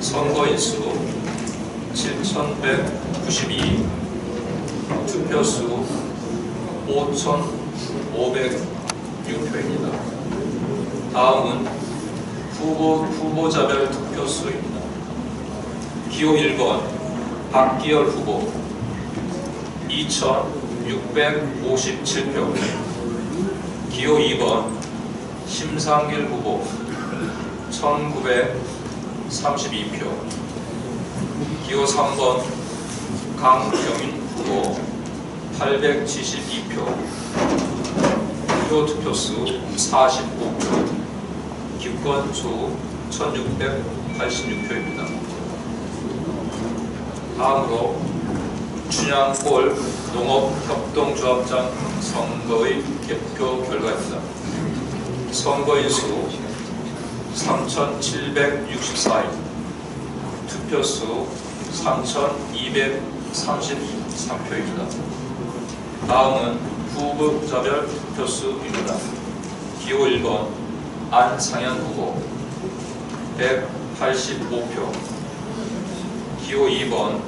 선거인수 7,192 투표수 5,506표입니다. 다음은 후보, 후보자별 투표수입니다. 기호 1번 박기열 후보 2,657표 기호 2번 심상길 후보 1932표 기호 3번 강경인 후보 872표 무효 투표수 45표 기권수 1686표입니다. 다음으로 춘향골 농업협동조합장 선거의 개표 결과입니다. 선거인수 3,764인, 투표수 3,233표입니다. 다음은 후보자별 투표수입니다. 기호 1번 안상현 후보 185표 기호 2번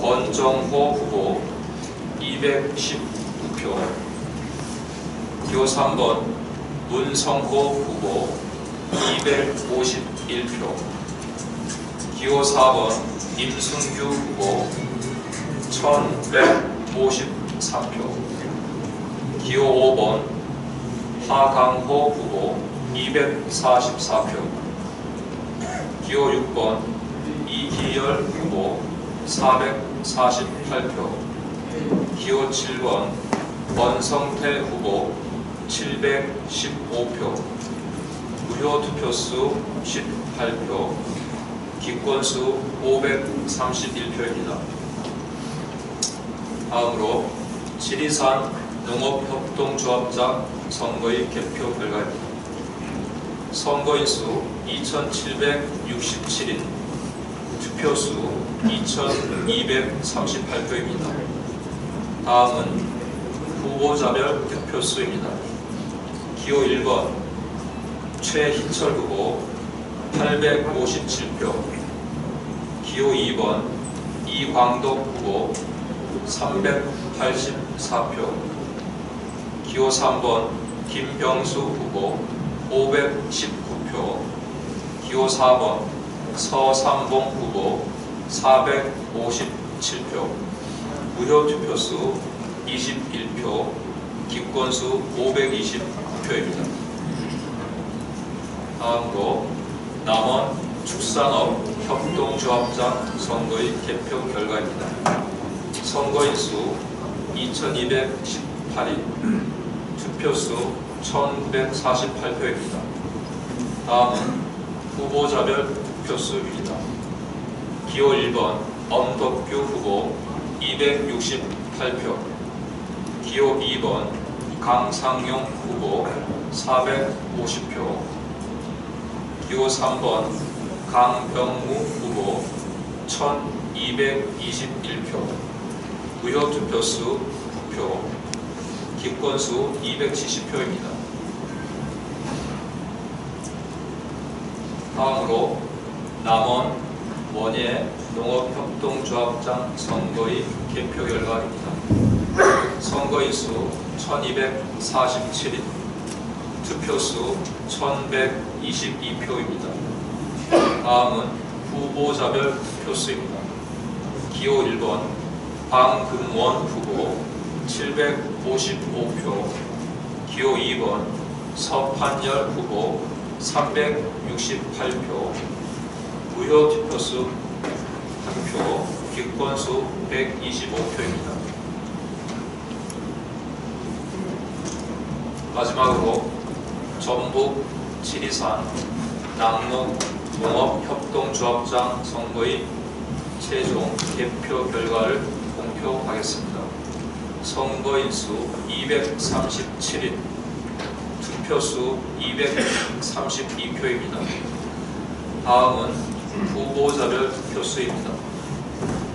권정호 후보 219표 기호 3번 문성호 후보 251표 기호 4번 임승규 후보 1153표. 기호 5번 하강호 후보 244표. 기호 6번 이기열 후보 448표. 기호 7번 원성태 후보 715표 무효 투표수 18표 기권수 531표입니다. 다음으로 지리산 농업협동조합장 선거의 개표 결과입니다. 선거인수 2,767인, 투표수 2,238표입니다. 다음은 후보자별 득표수입니다. 기호 1번 최희철 후보 857표 기호 2번 이광덕 후보 384표 기호 3번 김병수 후보 519표 기호 4번 서삼봉 후보 457표 무효 투표수 21표 기권수 520표입니다. 다음으로 남원 축산업 협동조합장 선거의 개표 결과입니다. 선거인 수 2218인, 투표수 1948표입니다. 다음은 후보자별 투표수입니다. 기호 1번 엄덕규 후보 268표, 기호 2번 강상용 후보 450표, 기호 3번 강병무 후보 1221표 무효 투표수 9표 기권수 270표입니다. 다음으로 남원 원예 농업협동조합장 선거의 개표 결과입니다. 선거인수 1247인 투표수 1122표입니다. 다음은 후보자별 투표수입니다. 기호 1번 방금원 후보 755표 기호 2번 서판열 후보 368표 무효 투표수 1표 기권수 125표입니다. 마지막으로 전북 지리산 낙농 농업협동조합장 선거의 최종 개표 결과를 공표하겠습니다. 선거인수 237인, 투표수 232표입니다. 다음은 후보자별 투표수입니다.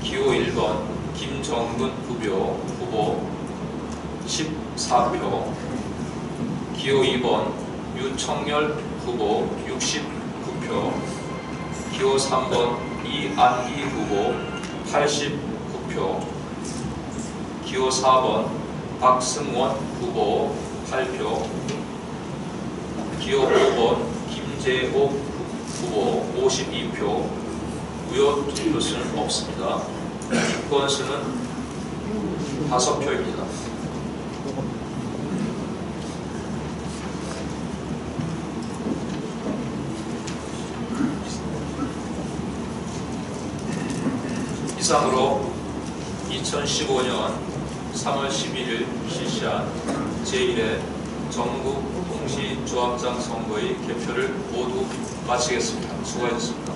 기호 1번 김정근 후보, 후보 14표, 기호 2번 유청열 후보 69표, 기호 3번 이안기 후보 89표 기호 4번 박승원 후보 8표 기호 5번 김재옥 후보 52표 무효 투표수는 없습니다. 기권 수는 5표입니다. 이상으로 2015년 3월 11일 실시한 제1회 전국 동시조합장 선거의 개표를 모두 마치겠습니다. 수고하셨습니다.